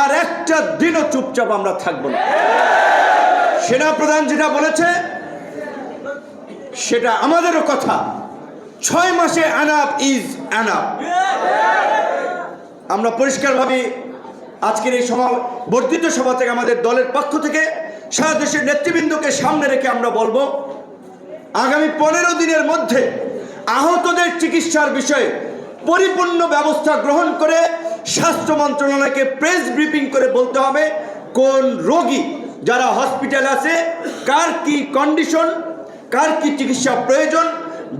আর একটা দিনও চুপচাপ আমরা থাকব না। সেনাপ্রধান যেটা বলেছে, সেটা আমাদেরও কথা। ছয় মাসে অ্যানাপ ইজ অ্যানাপ আমরা পরিষ্কারভাবে আজকের এই সভা, বর্ধিত সভা থেকে আমাদের দলের পক্ষ থেকে সারা দেশের নেতৃবৃন্দকে সামনে রেখে আমরা বলব, আগামী পনেরো দিনের মধ্যে আহতদের চিকিৎসার বিষয়ে পরিপূর্ণ ব্যবস্থা গ্রহণ করে স্বাস্থ্য মন্ত্রণালয়কে প্রেস ব্রিফিং করে বলতে হবে কোন রোগী যারা হসপিটাল আছে কার কি কন্ডিশন কার কি চিকিৎসা প্রয়োজন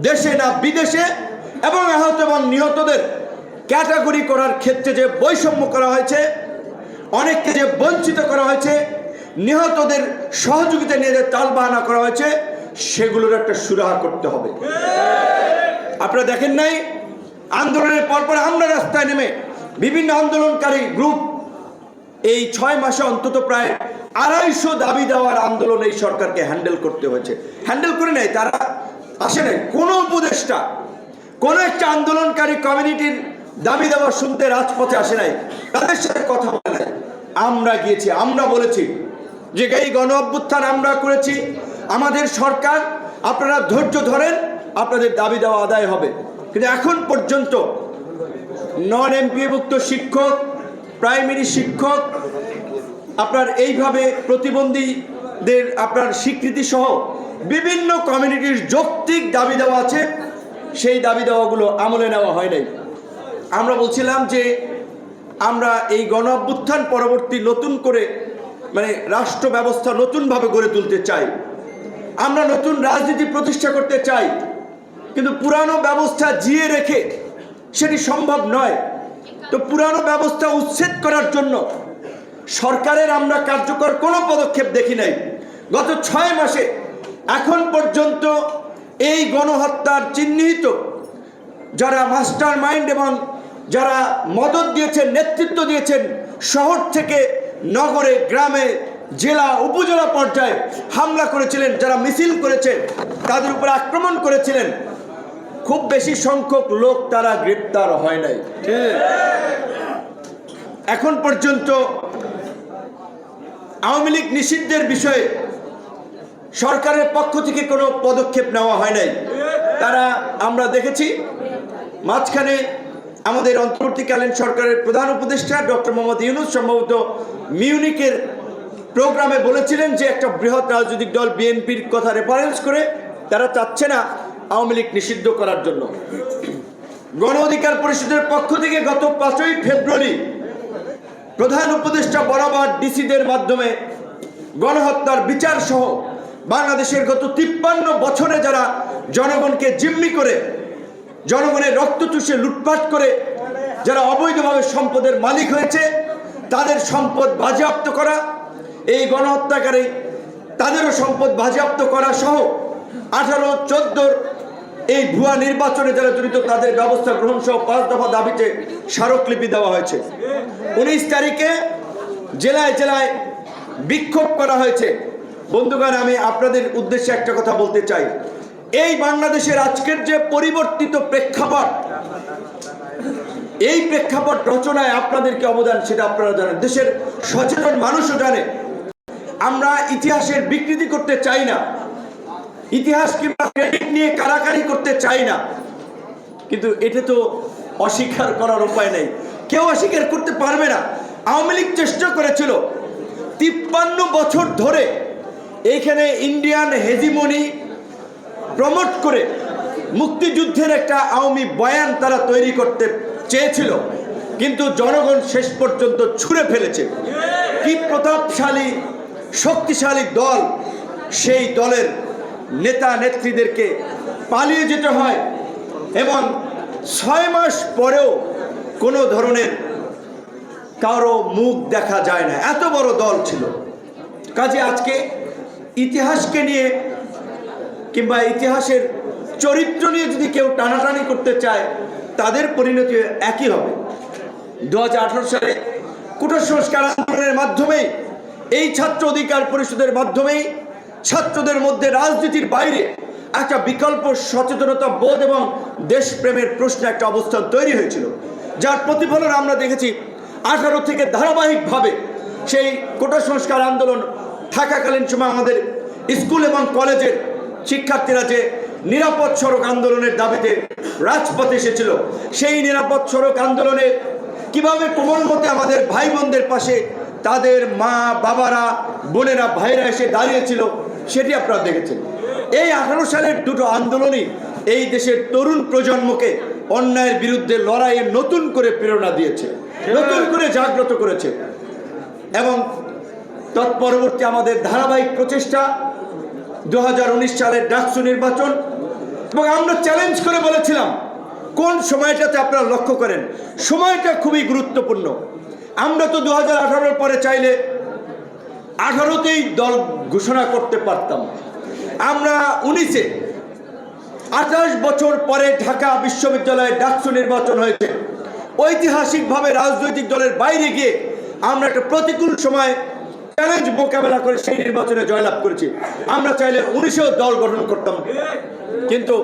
দেশে না বিদেশে এবং আহত এবং নিহতদের ক্যাটাগরি করার ক্ষেত্রে যে বৈষম্য করা হয়েছে অনেককে যে বঞ্চিত করা হয়েছে নিহতদের সহযোগিতা নিয়ে যে তালবাহানা করা হয়েছে সেগুলোর একটা সুরাহা করতে হবে। আপনারা দেখেন নাই আন্দোলনের পরপর আমরা রাস্তায় নেমে বিভিন্ন আন্দোলনকারী গ্রুপ এই ছয় মাসে অন্তত প্রায় আড়াইশো দাবি দেওয়ার আন্দোলন এই সরকারকে হ্যান্ডেল করতে হয়েছে। হ্যান্ডেল করে নেয়, তারা আসে নাই। কোনো উপদেষ্টা, কোনো একটা আন্দোলনকারী কমিউনিটির দাবি দেওয়া শুনতে রাজপথে আসে নাই। তাদের সাথে কথা বলে নাই। আমরা গিয়েছি, আমরা বলেছি যে, এই গণ অভ্যুত্থান আমরা করেছি। আমাদের সরকার, আপনারা ধৈর্য ধরেন, আপনাদের দাবি দেওয়া আদায় হবে। কিন্তু এখন পর্যন্ত নন এমপিভুক্ত শিক্ষক, প্রাইমারি শিক্ষক, আপনার এইভাবে প্রতিবন্ধীদের আপনার স্বীকৃতি সহ বিভিন্ন কমিউনিটির যৌক্তিক দাবি দেওয়া আছে, সেই দাবি দেওয়াগুলো আমলে নেওয়া হয় নাই। আমরা বলছিলাম যে আমরা এই গণ অভ্যুত্থান পরবর্তী নতুন করে মানে রাষ্ট্র ব্যবস্থা নতুনভাবে গড়ে তুলতে চাই। আমরা নতুন রাজনীতি প্রতিষ্ঠা করতে চাই, কিন্তু পুরানো ব্যবস্থা জিয়ে রেখে সেটি সম্ভব নয়। তো পুরানো ব্যবস্থা উচ্ছেদ করার জন্য সরকারের আমরা কার্যকর কোনো পদক্ষেপ দেখি নাই। গত ছয় মাসে এখন পর্যন্ত এই গণহত্যার চিহ্নিত যারা মাস্টার মাইন্ড এবং যারা মদত দিয়েছেন, নেতৃত্ব দিয়েছেন, শহর থেকে নগরে, গ্রামে, জেলা, উপজেলা পর্যায়ে হামলা করেছিলেন, যারা মিছিল করেছে, তাদের উপর আক্রমণ করেছিলেন। খুব বেশি সংখ্যক লোক তারা গ্রেপ্তার হয় নাই। এখন পর্যন্ত আওয়ামী লীগ নিষিদ্ধের বিষয়ে সরকারের পক্ষ থেকে কোনো পদক্ষেপ নেওয়া হয় নাই। তারা, আমরা দেখেছি, মাঝখানে আমাদের অন্তর্বর্তীকালীন সরকারের প্রধান উপদেষ্টা ডক্টর মোহাম্মদ ইউনুস সম্ভবত মিউনিকের প্রোগ্রামে বলেছিলেন যে একটা বৃহৎ রাজনৈতিক দল বিএনপির কথা রেফারেন্স করে তারা চাচ্ছে না আওয়ামী লীগ নিষিদ্ধ করার জন্য। গণ অধিকার পরিষদের পক্ষ থেকে গত পাঁচই ফেব্রুয়ারি প্রধান উপদেষ্টা বরাবর ডিসিদের মাধ্যমে গণহত্যার বিচার সহ বাংলাদেশের গত তিপ্পান্ন বছরে যারা জনগণকে জিম্মি করে, জনগণের রক্ত চুষে লুটপাট করে, যারা অবৈধভাবে সম্পদের মালিক হয়েছে, তাদের সম্পদ বাজেয়াপ্ত করা, এই গণহত্যাকারী তাদেরও সম্পদ বাজেয়াপ্ত করা সহ আঠারো, চোদ্দোর এই ভুয়া নির্বাচনে যারা জড়িত, তাদের ব্যবস্থা গ্রহণ সহ পাঁচ দফা দাবিতে স্মারকলিপি দেওয়া হয়েছে। উনিশ তারিখে জেলায় জেলায় বিক্ষোভ করা হয়েছে। বন্ধুগণ, আমি আপনাদের উদ্দেশ্যে একটা কথা বলতে চাই। এই বাংলাদেশের আজকের যে পরিবর্তিত প্রেক্ষাপট, এই প্রেক্ষাপট রচনায় আপনাদেরকে অবদান, সেটা আপনারা জানেন। দেশের সচেতন মানুষও জানে, আমরা ইতিহাসের বিকৃতি করতে চাই না। ইতিহাস কিংবা ক্রেডিট নিয়ে কারাকারি করতে চাই না। কিন্তু এটা তো অস্বীকার করার উপায় নেই। কেউ অস্বীকার করতে পারবে না। আওয়ামী লীগ চেষ্টা করেছিল তিপ্পান্ন বছর ধরে এইখানে ইন্ডিয়ান হেজিমনি প্রমোট করে মুক্তিযুদ্ধের একটা আওয়ামী বয়ান তারা তৈরি করতে চেয়েছিল। কিন্তু জনগণ শেষ পর্যন্ত ছুঁড়ে ফেলেছে। কি প্রতাপশালী, শক্তিশালী দল সেই দলের নেতা নেত্রীদেরকে পালিয়ে যেতে হয় এবং ছয় মাস পরেও কোনো ধরনের কারও মুখ দেখা যায় না। এত বড় দল ছিল। কাজে আজকে ইতিহাসকে নিয়ে কিংবা ইতিহাসের চরিত্র নিয়ে যদি কেউ টানাটানি করতে চায়, তাদের পরিণতি একই হবে। দু হাজার আঠারো সালে কুটর সংস্কার আন্দোলনের মাধ্যমেই, এই ছাত্র অধিকার পরিষদের মাধ্যমেই ছাত্রদের মধ্যে রাজনীতির বাইরে একটা বিকল্প সচেতনতা বোধ এবং দেশপ্রেমের প্রশ্নে একটা অবস্থান তৈরি হয়েছিল, যার প্রতিফলন আমরা দেখেছি আঠারো থেকে ধারাবাহিকভাবে। সেই কোটা সংস্কার আন্দোলন থাকাকালীন সময় আমাদের স্কুল এবং কলেজের শিক্ষার্থীরা যে নিরাপদ সড়ক আন্দোলনের দাবিতে রাজপথে এসেছিল, সেই নিরাপদ সড়ক আন্দোলনে কীভাবে কোমলমতে আমাদের ভাই বোনদের পাশে তাদের মা, বাবারা, বোনেরা ভাইরা এসে দাঁড়িয়েছিল সেটি আপনারা দেখেছেন। এই আঠারো সালের দুটো আন্দোলনই এই দেশের তরুণ প্রজন্মকে অন্যায়ের বিরুদ্ধে লড়াইয়ে নতুন করে প্রেরণা দিয়েছে, নতুন করে জাগ্রত করেছে। এবং তৎপরবর্তী আমাদের ধারাবাহিক প্রচেষ্টা দু হাজার উনিশ সালের ডাকসু নির্বাচন, এবং আমরা চ্যালেঞ্জ করে বলেছিলাম, কোন সময়টাতে আপনারা লক্ষ্য করেন? সময়টা খুবই গুরুত্বপূর্ণ। আমরা তো দু হাজার পরে চাইলে আঠারোতেই দল ঘোষণা করতে পারতাম। আমরা উনিশে আঠাশ বছর পরে ঢাকা বিশ্ববিদ্যালয়ে ডাকসু নির্বাচন হয়েছে। ঐতিহাসিকভাবে রাজনৈতিক দলের বাইরে গিয়ে আমরা একটা প্রতিকূল সময় চ্যালেঞ্জ মোকাবেলা করে সেই নির্বাচনে জয়লাভ করেছি। আমরা চাইলে উনিশেও দল গঠন করতাম। কিন্তু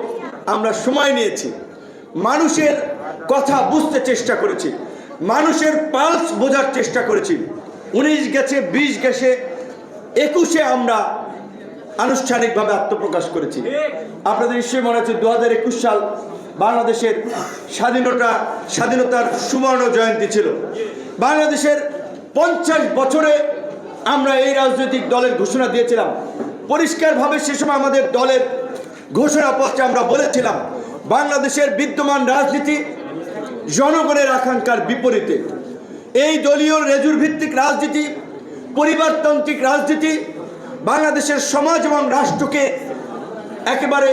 আমরা সময় নিয়েছি। মানুষের কথা বুঝতে চেষ্টা করেছি। মানুষের পালস বোঝার চেষ্টা করেছি। উনিশ গেছে, বিশ গেছে, একুশে আমরা আনুষ্ঠানিকভাবে আত্মপ্রকাশ করেছি। আপনাদের নিশ্চয়ই মনে আছে দু হাজার একুশ সাল বাংলাদেশের স্বাধীনতা, স্বাধীনতার সুবর্ণ জয়ন্তী ছিল। বাংলাদেশের পঞ্চাশ বছরে আমরা এই রাজনৈতিক দলের ঘোষণা দিয়েছিলাম। পরিষ্কারভাবে সে সময় আমাদের দলের ঘোষণাপত্রে আমরা বলেছিলাম, বাংলাদেশের বিদ্যমান রাজনীতি জনগণের আকাঙ্ক্ষার বিপরীতে। এই দলীয় রেজুর ভিত্তিক রাজনীতি, পরিবারতান্ত্রিক রাজনীতি, বাংলাদেশের সমাজ এবং রাষ্ট্রকে একেবারে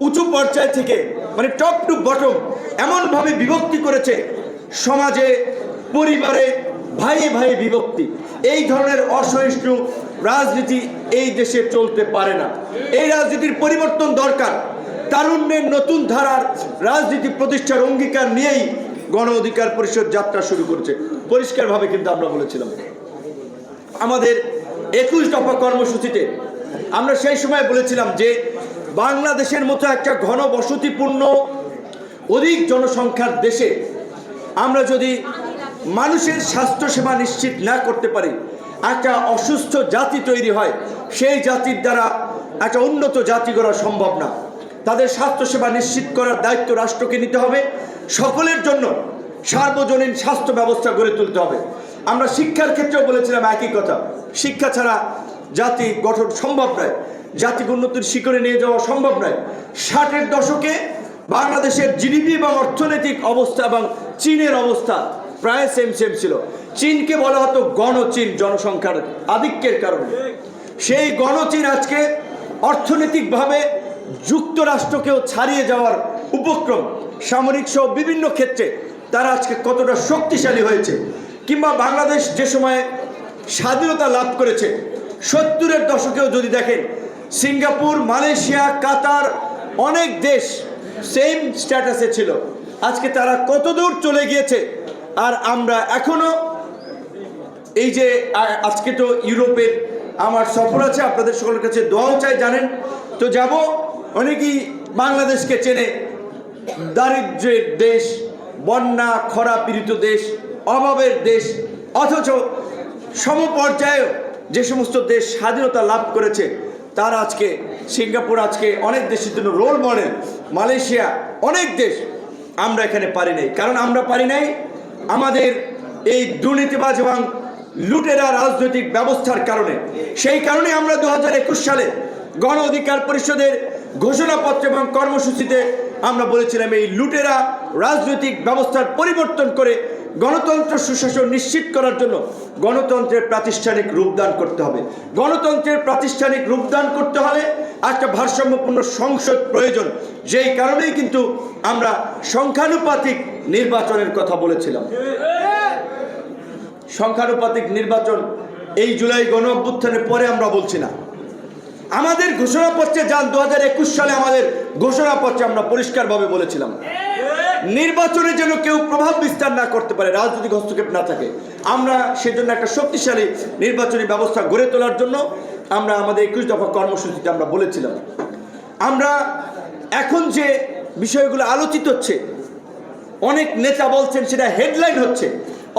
উঁচু পর্যায় থেকে মানে টপ টু বটম এমনভাবে বিভক্তি করেছে সমাজে, পরিবারে ভাইয়ে ভাইয়ে বিভক্তি। এই ধরনের অসহিষ্ণু রাজনীতি এই দেশে চলতে পারে না। এই রাজনীতির পরিবর্তন দরকার। তারুণ্যের নতুন ধারার রাজনীতি প্রতিষ্ঠার অঙ্গীকার নিয়েই গণ অধিকার পরিষদ যাত্রা শুরু করেছে। পরিষ্কারভাবে কিন্তু আমরা বলেছিলাম। আমাদের একুশ দফা কর্মসূচিতে আমরা সেই সময় বলেছিলাম যে বাংলাদেশের মতো একটা ঘন বসতিপূর্ণ অধিক জনসংখ্যার দেশে আমরা যদি মানুষের স্বাস্থ্যসেবা নিশ্চিত না করতে পারি, একটা অসুস্থ জাতি তৈরি হয়, সেই জাতির দ্বারা একটা উন্নত জাতি গড়া সম্ভব না। তাদের স্বাস্থ্যসেবা নিশ্চিত করার দায়িত্ব রাষ্ট্রকে নিতে হবে। সকলের জন্য সার্বজনীন স্বাস্থ্য ব্যবস্থা গড়ে তুলতে হবে। আমরা শিক্ষার ক্ষেত্রেও বলেছিলাম একই কথা। শিক্ষা ছাড়া জাতি গঠন সম্ভব নয়। জাতিকে উন্নতির শিখরে নিয়ে যাওয়া সম্ভব নয়। ষাটের দশকে বাংলাদেশের জিডিপি এবং অর্থনৈতিক অবস্থা এবং চীনের অবস্থা প্রায় সেম সেম ছিল। চীনকে বলা হতো গণচীন জনসংখ্যার আধিক্যের কারণে। সেই গণচীন আজকে অর্থনৈতিকভাবে যুক্তরাষ্ট্রকেও ছাড়িয়ে যাওয়ার উপক্রম সামরিক সহ বিভিন্ন ক্ষেত্রে তারা আজকে কতটা শক্তিশালী হয়েছে, কিংবা বাংলাদেশ যে সময়ে স্বাধীনতা লাভ করেছে, সত্তরের দশকেও যদি দেখেন, সিঙ্গাপুর, মালয়েশিয়া, কাতার, অনেক দেশ সেম স্ট্যাটাসে ছিল। আজকে তারা কত দূর চলে গিয়েছে, আর আমরা এখনও এই যে আজকে তো ইউরোপের আমার সফর আছে, আপনাদের সকলের কাছে দোয়াও চাই জানেন। তো যাব অনেকেই বাংলাদেশকে চেনে। দারিদ্র্যের দেশ, বন্যা, খরা পীড়িত দেশ, অভাবের দেশ, অথচ সমপর্যায়েও যে সমস্ত দেশ স্বাধীনতা লাভ করেছে, তার আজকে সিঙ্গাপুর আজকে অনেক দেশের জন্য রোল মডেল মালয়েশিয়া অনেক দেশ আমরা এখানে পারি নাই। কারণ আমরা পারি নাই আমাদের এই দুর্নীতিবাজ এবং লুটেরা রাজনৈতিক ব্যবস্থার কারণে। সেই কারণে আমরা দু হাজার একুশ সালে গণ অধিকার পরিষদের ঘোষণাপত্র এবং কর্মসূচিতে আমরা বলেছিলাম এই লুটেরা রাজনৈতিক ব্যবস্থার পরিবর্তন করে গণতন্ত্র সুশাসন নিশ্চিত করার জন্য গণতন্ত্রের প্রাতিষ্ঠানিক রূপদান করতে হবে। গণতন্ত্রের প্রাতিষ্ঠানিক রূপদান করতে হলে একটা ভারসাম্যপূর্ণ সংসদ প্রয়োজন। যেই কারণেই কিন্তু আমরা সংখ্যানুপাতিক নির্বাচনের কথা বলেছিলাম। সংখ্যানুপাতিক নির্বাচন এই জুলাই গণ অভ্যুত্থানের পরে আমরা বলছি না। আমাদের ঘোষণাপত্রে যান দু হাজার একুশ সালে আমাদের ঘোষণাপত্রে আমরা পরিষ্কারভাবে বলেছিলাম। নির্বাচনে যেন কেউ প্রভাব বিস্তার না করতে পারে, রাজনৈতিক হস্তক্ষেপ না থাকে। আমরা সেজন্য একটা শক্তিশালী নির্বাচনী ব্যবস্থা গড়ে তোলার জন্য আমরা আমাদের একুশ দফা কর্মসূচিতে আমরা বলেছিলাম। আমরা এখন যে বিষয়গুলো আলোচিত হচ্ছে, অনেক নেতা বলছেন সেটা হেডলাইন হচ্ছে,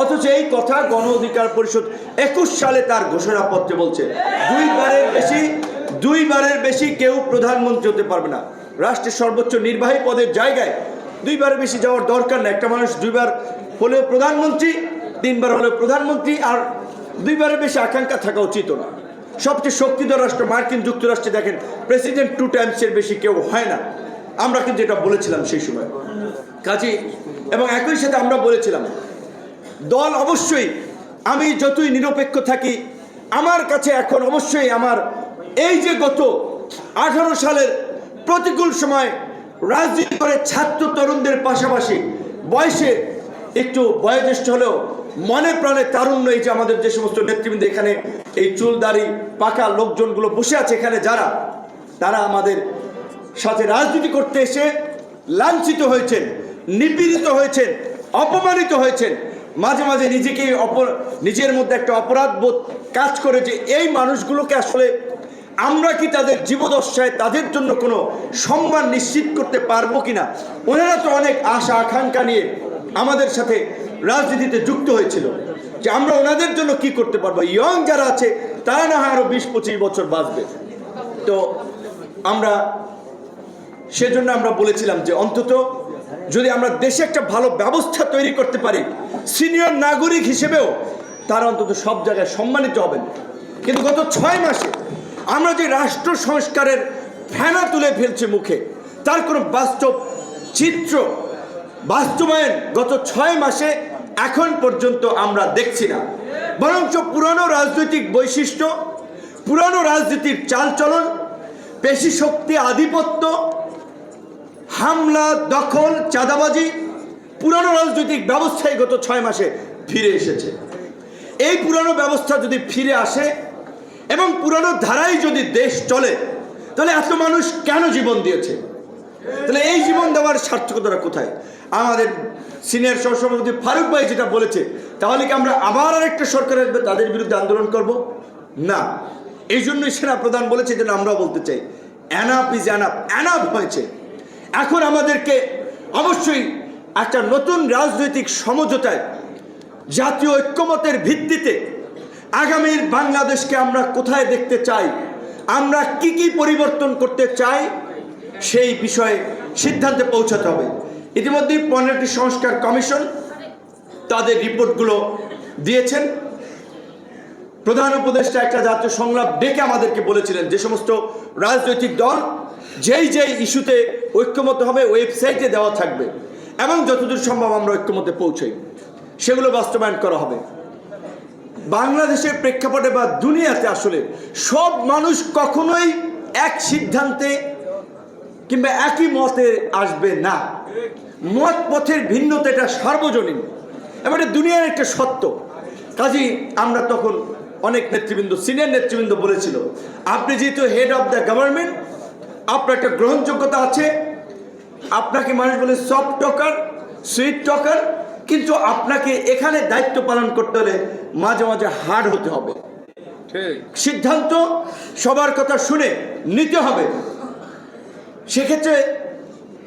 অথচ এই কথা গণ অধিকার পরিষদ একুশ সালে তার ঘোষণাপত্রে বলছে। দুইবারের বেশি দুইবারের বেশি কেউ প্রধানমন্ত্রী হতে পারবে না। রাষ্ট্রের সর্বোচ্চ নির্বাহী পদের জায়গায় দুইবারের বেশি যাওয়ার দরকার না একটা মানুষ দুইবার হলেও প্রধানমন্ত্রী, তিনবার হলেও প্রধানমন্ত্রী, আর দুইবারের বেশি আকাঙ্ক্ষা থাকা উচিত না। সবচেয়ে শক্তিধর রাষ্ট্র মার্কিন যুক্তরাষ্ট্রে দেখেন, প্রেসিডেন্ট টু টাইমসের বেশি কেউ হয় না। আমরা কিন্তু এটা বলেছিলাম সেই সময়। কাজী, এবং একই সাথে আমরা বলেছিলাম, দল অবশ্যই, আমি যতই নিরপেক্ষ থাকি, আমার কাছে এখন অবশ্যই আমার এই যে গত আঠারো সালের প্রতিকূল সময় রাজনীতি করে ছাত্র তরুণদের পাশাপাশি বয়সে একটু বয়োজ্যেষ্ঠ হলেও মনে প্রাণে তারুণ্য এই যে আমাদের যে সমস্ত নেতৃবৃন্দ এখানে এই চুলদারি পাকা লোকজনগুলো বসে আছে এখানে যারা, তারা আমাদের সাথে রাজনীতি করতে এসে লাঞ্ছিত হয়েছেন, নিপীড়িত হয়েছেন, অপমানিত হয়েছেন। মাঝে মাঝে নিজেকে অপর নিজের মধ্যে একটা অপরাধ বোধ কাজ করে যে এই মানুষগুলোকে আসলে আমরা কি তাদের জীবদশায় তাদের জন্য কোনো সম্মান নিশ্চিত করতে পারব কিনা? ওনারা তো অনেক আশা, আকাঙ্ক্ষা নিয়ে আমাদের সাথে রাজনীতিতে যুক্ত হয়েছিল। যে আমরা ওনাদের জন্য কি করতে পারব? ইয়ং যারা আছে, তারা না হয় আরও বিশ পঁচিশ বছর বাঁচবে। তো আমরা সেজন্য আমরা বলেছিলাম যে অন্তত যদি আমরা দেশে একটা ভালো ব্যবস্থা তৈরি করতে পারি, সিনিয়র নাগরিক হিসেবেও তারা অন্তত সব জায়গায় সম্মানিত হবেন। কিন্তু গত ছয় মাসে আমরা যে রাষ্ট্র সংস্কারের ফেনা তুলে ফেলছে মুখে, তার কোনো বাস্তব চিত্র, বাস্তবায়ন গত ছয় মাসে এখন পর্যন্ত আমরা দেখছি না। বরঞ্চ পুরানো রাজনৈতিক বৈশিষ্ট্য, পুরানো রাজনীতির চালচলন, পেশি শক্তি আধিপত্য, হামলা, দখল, চাঁদাবাজি, পুরানো রাজনৈতিক ব্যবস্থায় গত ছয় মাসে ফিরে এসেছে। এই পুরানো ব্যবস্থা যদি ফিরে আসে এবং পুরানো ধারাই যদি দেশ চলে, তাহলে এত মানুষ কেন জীবন দিয়েছে? তাহলে এই জীবন দেওয়ার সার্থকতাটা কোথায়? আমাদের সিনিয়র সহসভাপতি ফারুক ভাই যেটা বলেছে, তাহলে কি আমরা আবার আরেকটা সরকার আসবে তাদের বিরুদ্ধে আন্দোলন করব? না। এই জন্যই সেনা প্রধান বলেছে যেন আমরাও বলতে চাই অ্যানাপ ইজ অ্যানাপ অ্যানাপ হয়েছে। এখন আমাদেরকে অবশ্যই একটা নতুন রাজনৈতিক সমঝোতায় জাতীয় ঐক্যমতের ভিত্তিতে আগামীর বাংলাদেশকে আমরা কোথায় দেখতে চাই? আমরা কি কি পরিবর্তন করতে চাই? সেই বিষয়ে সিদ্ধান্তে পৌঁছাতে হবে। ইতিমধ্যেই পনেরোটি সংস্কার কমিশন তাদের রিপোর্টগুলো দিয়েছেন। প্রধান উপদেষ্টা একটা জাতীয় সংলাপ ডেকে আমাদেরকে বলেছিলেন, যে সমস্ত রাজনৈতিক দল যেই যেই ইস্যুতে ঐক্যমত হবে, ওয়েবসাইটে দেওয়া থাকবে এবং যতদূর সম্ভব আমরা ঐক্যমতে পৌঁছাই। সেগুলো বাস্তবায়ন করা হবে। বাংলাদেশের প্রেক্ষাপটে বা দুনিয়াতে আসলে সব মানুষ কখনোই এক সিদ্ধান্তে কিংবা একই মতে আসবে না। মত পথের ভিন্নতা এটা সার্বজনীন। এবং এটা দুনিয়ার একটা সত্য। কাজেই আমরা তখন অনেক নেতৃবৃন্দ, সিনিয়র নেতৃবৃন্দ বলেছিল, আপনি যেহেতু হেড অফ দ্য গভর্নমেন্ট আপনার একটা গ্রহণযোগ্যতা আছে। আপনাকে মানুষ বলে সফট টকার সুইট টকার কিন্তু আপনাকে এখানে দায়িত্ব পালন করতে হলে মাঝে মাঝে হার্ড হতে হবে। সিদ্ধান্ত সবার কথা শুনে নিতে হবে। সেক্ষেত্রে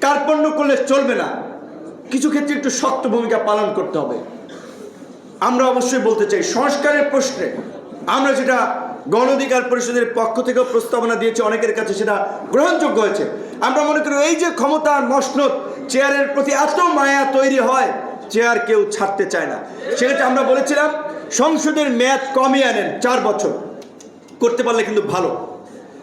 কার্পণ্য করলে চলবে না। কিছু ক্ষেত্রে একটু শক্ত ভূমিকা পালন করতে হবে। আমরা অবশ্যই বলতে চাই সংস্কারের প্রশ্নে আমরা যেটা গণ অধিকার পরিষদের পক্ষ থেকেও প্রস্তাবনা দিয়েছি অনেকের কাছে সেটা গ্রহণযোগ্য হয়েছে। আমরা মনে করি এই যে ক্ষমতার মসনদ চেয়ারের প্রতি এত মায়া তৈরি হয় চেয়ার কেউ ছাড়তে চায় না। সেক্ষেত্রে আমরা বলেছিলাম, সংসদের মেয়াদ কমিয়ে আনেন চার বছর। করতে পারলে কিন্তু ভালো।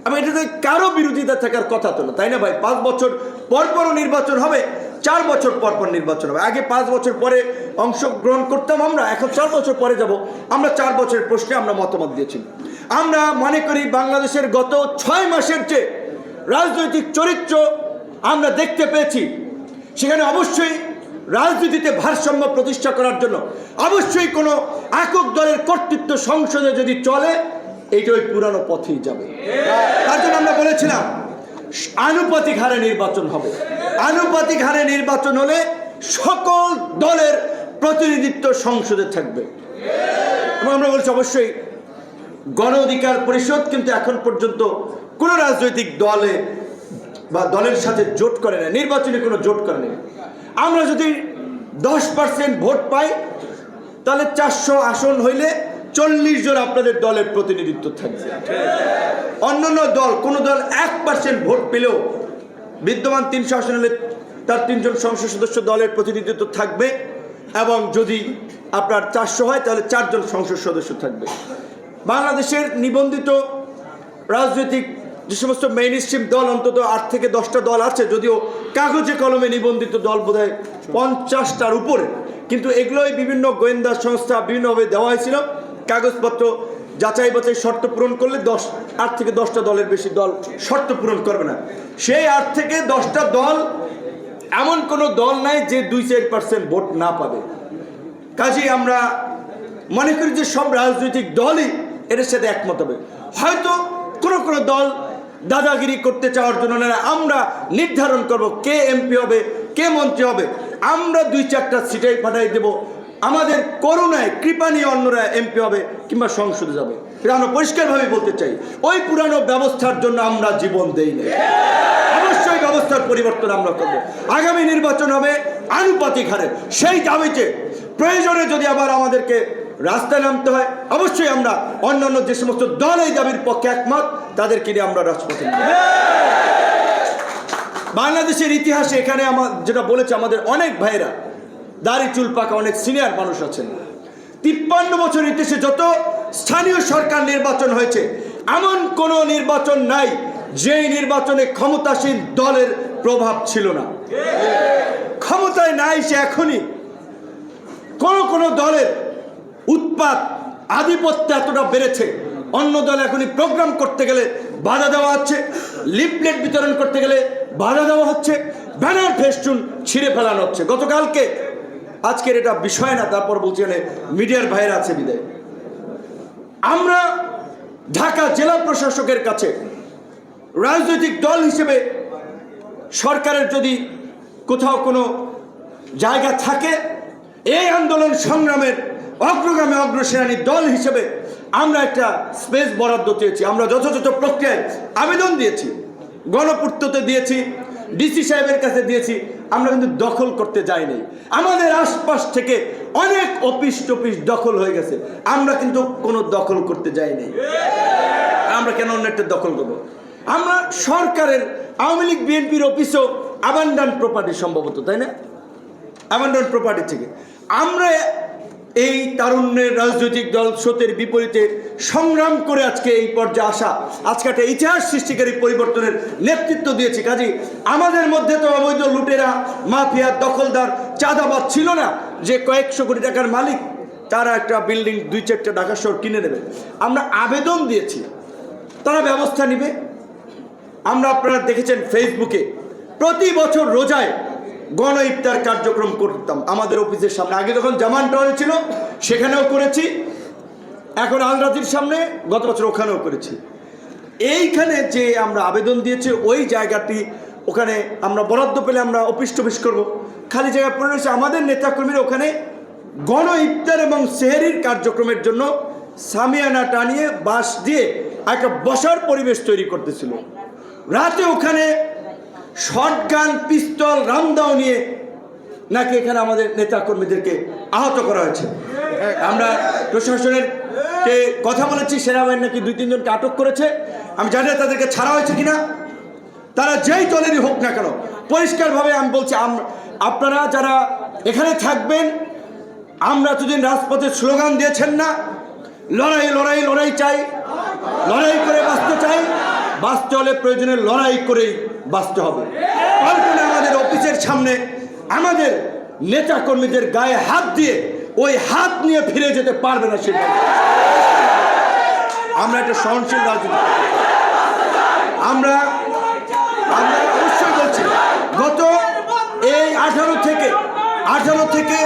আমি এটাতে কারও বিরোধিতা থাকার কথা তো না, তাই না ভাই? পাঁচ বছর পর পরও নির্বাচন হবে, চার বছর পর পর নির্বাচন হবে। আগে পাঁচ বছর পরে অংশগ্রহণ করতাম আমরা, এখন চার বছর পরে যাব। আমরা চার বছরের প্রশ্নে আমরা মতামত দিয়েছি। আমরা মনে করি বাংলাদেশের গত ছয় মাসের যে রাজনৈতিক চরিত্র আমরা দেখতে পেয়েছি, সেখানে অবশ্যই রাজনীতিতে ভারসাম্য প্রতিষ্ঠা করার জন্য অবশ্যই কোনো একক দলের কর্তৃত্ব সংসদে যদি চলে, এইটা ওই পুরানো পথেই যাবে। তার জন্য আমরা বলেছিলাম, আনুপাতিক হারে নির্বাচন হবে। আনুপাতিক হারে নির্বাচন হলে সকল দলের প্রতিনিধিত্ব সংসদে থাকবে। এবং আমরা বলছি অবশ্যই গণ অধিকার পরিষদ কিন্তু এখন পর্যন্ত কোনো রাজনৈতিক দলে বা দলের সাথে জোট করে না নির্বাচনে কোনো জোট করে না আমরা যদি দশ পার্সেন্ট ভোট পাই, তাহলে চারশো আসন হইলে চল্লিশ জন আপনাদের দলের প্রতিনিধিত্ব থাকবে। অন্যান্য দল, কোনো দল এক পার্সেন্ট ভোট পেলেও বিদ্যমান তিনশো আসন হলে তার তিনজন সংসদ সদস্য দলের প্রতিনিধিত্ব থাকবে এবং যদি আপনার চারশো হয়, তাহলে চারজন সংসদ সদস্য থাকবে। বাংলাদেশের নিবন্ধিত রাজনৈতিক যে সমস্ত মেইন স্ট্রিম দল, অন্তত আট থেকে দশটা দল আছে, যদিও কাগজে কলমে নিবন্ধিত দল বোধ হয় পঞ্চাশটার উপরে। কিন্তু এগুলোই বিভিন্ন গোয়েন্দা সংস্থা বিভিন্নভাবে দেওয়া হয়েছিল। কাগজপত্র যাচাই বাছাই শর্ত পূরণ করলে দশ, আট থেকে দশটা দলের বেশি দল শর্ত পূরণ করবে না। সেই আট থেকে দশটা দল এমন কোনো দল নাই যে দুই চার পার্সেন্ট ভোট না পাবে। কাজেই আমরা মনে করি যে সব রাজনৈতিক দলই এর সাথে একমত হবে। হয়তো কোনো কোনো দল দাদাগিরি করতে চাওয়ার জন্য না আমরা নির্ধারণ করব কে এমপি হবে, কে মন্ত্রী হবে। আমরা দুই চারটা সিটাই পাঠাই দেব। আমাদের করুণায় কৃপা নিয়ে অন্যরা এমপি হবে কিংবা সংসদে যাবে। এটা আমরা পরিষ্কারভাবে বলতে চাই। ওই পুরানো ব্যবস্থার জন্য আমরা জীবন দেই না অবশ্যই ব্যবস্থার পরিবর্তন আমরা করব। আগামী নির্বাচন হবে আনুপাতিক হারে। সেই দাবিতে, প্রয়োজনে যদি আবার আমাদেরকে রাস্তায় নামতে হয়। অবশ্যই আমরা অন্যান্য যে সমস্ত দল এই দাবির পক্ষে একমত, তাদেরকে নিয়ে আমরা রাজপথে। বাংলাদেশের ইতিহাসে এখানে আমার যেটা বলেছে আমাদের অনেক ভাইরা দাড়ি, চুল পাকা অনেক সিনিয়র মানুষ আছেন। তিপ্পান্ন বছর ইতিহাসে যত স্থানীয় সরকার নির্বাচন হয়েছে, এমন কোন নির্বাচন নাই যেই নির্বাচনে ক্ষমতাসীন দলের প্রভাব ছিল না। ক্ষমতায় নাই সে এখনই। কোন কোন দলের উৎপাত আধিপত্য এতটা বেড়েছে। অন্য দল এখনই প্রোগ্রাম করতে গেলে বাধা দেওয়া হচ্ছে, লিফলেট বিতরণ করতে গেলে বাধা দেওয়া হচ্ছে, ব্যানার ফেস্টুন ছিঁড়ে ফেলানো হচ্ছে। গতকালকে, আজকের এটা বিষয় না, তারপর বলছি মিডিয়ার ভাইয়ের আছে বিদায়। আমরা ঢাকা জেলা প্রশাসকের কাছে রাজনৈতিক দল হিসেবে সরকারের যদি কোথাও কোনো জায়গা থাকে, এই আন্দোলন সংগ্রামের অগ্রগামী অগ্রসেনানী দল হিসেবে আমরা একটা স্পেস বরাদ্দ চেয়েছি। আমরা যথাযথ প্রক্রিয়ায় আবেদন দিয়েছি, গণপূর্ততে দিয়েছি ডিসি সাহেবের কাছে দিয়েছি, আমরা কিন্তু দখল করতে যাইনি। আমাদের আশপাশ থেকে অনেক অফিস টফিস দখল হয়ে গেছে। আমরা কিন্তু কোনো দখল করতে যাইনি। আমরা কেন অন্যটা দখল করব? আমরা সরকারের, আওয়ামী লীগ, বিএনপির অফিসও আবান্ডান প্রপার্টি সম্ভবত, তাই না? আবান্ডান প্রপার্টি থেকে। আমরা এই তারুণ্যের রাজনৈতিক দল স্রোতের বিপরীতে সংগ্রাম করে আজকে এই পর্যায়ে আসা। আজকে একটা ইতিহাস সৃষ্টিকারী পরিবর্তনের নেতৃত্ব দিয়েছি। কাজী, আমাদের মধ্যে তো অবৈধ লুটেরা, মাফিয়া, দখলদার চাঁদাবাদ ছিল না যে কয়েকশো কোটি টাকার মালিক তারা একটা বিল্ডিং দুই চারটা ঢাকা শহর কিনে নেবে আমরা আবেদন দিয়েছি, তারা ব্যবস্থা নিবে। আমরা আপনারা দেখেছেন ফেসবুকে প্রতি বছর রোজায় গণ ইফতার কার্যক্রম করতাম। আমাদের অফিসের সামনে। আগে যখন জামান টাউনে ছিল, সেখানেও করেছি। এখন আলরাজির সামনে গত বছর ওখানেও করেছি। এইখানে যে আমরা আবেদন দিয়েছি, ওই জায়গাটি ওখানে আমরা বরাদ্দ পেলে আমরা অফিস টফিস করব। খালি জায়গা পড়ে রয়েছে আমাদের নেতাকর্মীরা ওখানে গণ ইফতার এবং সেহেরির কার্যক্রমের জন্য সামিয়ানা টানিয়ে বাঁশ দিয়ে একটা বসার পরিবেশ তৈরি করতেছিল। রাতে ওখানে শটগান, পিস্তল, রামদাও নিয়ে নাকি এখানে আমাদের নেতা কর্মীদেরকে আহত করা হয়েছে? আমরা প্রশাসনের কে কথা বলেছি, সেনাবাহিনী নাকি দুই, তিনজনকে আটক করেছে। আমি জানি তাদেরকে ছাড়া হয়েছে কিনা। তারা যেই দলেরই হোক না কেন, পরিষ্কারভাবে আমি বলছি আপনারা যারা এখানে থাকবেন, আমরা এতদিন রাজপথে স্লোগান দিয়েছেন না। লড়াই লড়াই লড়াই চাই। লড়াই করে বাঁচতে চাই। বাঁচতে হলে প্রয়োজনে লড়াই করেই বাঁচতে হবে। পাল্টনে আমাদের অফিসের সামনে আমাদের নেতা কর্মীদের গায়ে হাত দিয়ে ওই হাত নিয়ে ফিরে যেতে পারবে না সেটা। আমরা একটা সহনশীল রাজনীতি আমরা আমরা অবশ্যই বলছি গত এই আঠারো থেকে আঠারো থেকে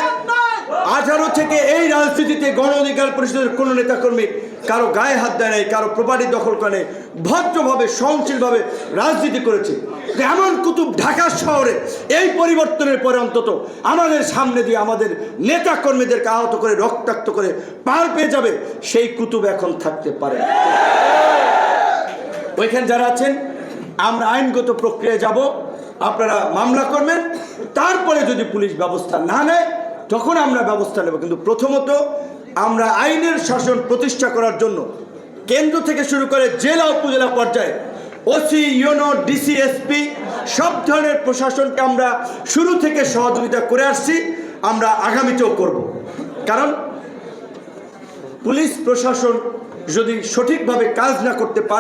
থেকে এই রাজনীতিতে গণ অধিকার পরিষদের কোনো নেতাকর্মী কারও গায়ে হাত দেয় নাই, কারও প্রপার্টি দখল করে নাই, ভদ্রভাবে, সহনশীলভাবে রাজনীতি করেছে। এমন কুতুব ঢাকা শহরে এই পরিবর্তনের পরে অন্তত আমাদের সামনে দিয়ে আমাদের নেতা কর্মীদেরকে আহত করে, রক্তাক্ত করে পার পেয়ে যাবে, সেই কুতুব এখন থাকতে পারে। ওইখানে যারা আছেন, আমরা আইনগত প্রক্রিয়ায় যাব, আপনারা মামলা করবেন, তারপরে যদি পুলিশ ব্যবস্থা না নেয় তখন আমরা ব্যবস্থা নেব। কিন্তু প্রথমত আমরা আইনের শাসন প্রতিষ্ঠা করার জন্য কেন্দ্র থেকে শুরু করে জেলা উপজেলা পর্যায়ে ওসি ইউনো ডিসিএসপি সব ধরনের প্রশাসনকে আমরা শুরু থেকে সহযোগিতা করে আসছি, আমরা আগামীতেও করব। কারণ পুলিশ প্রশাসন যদি সঠিকভাবে কাজ না করতে পারে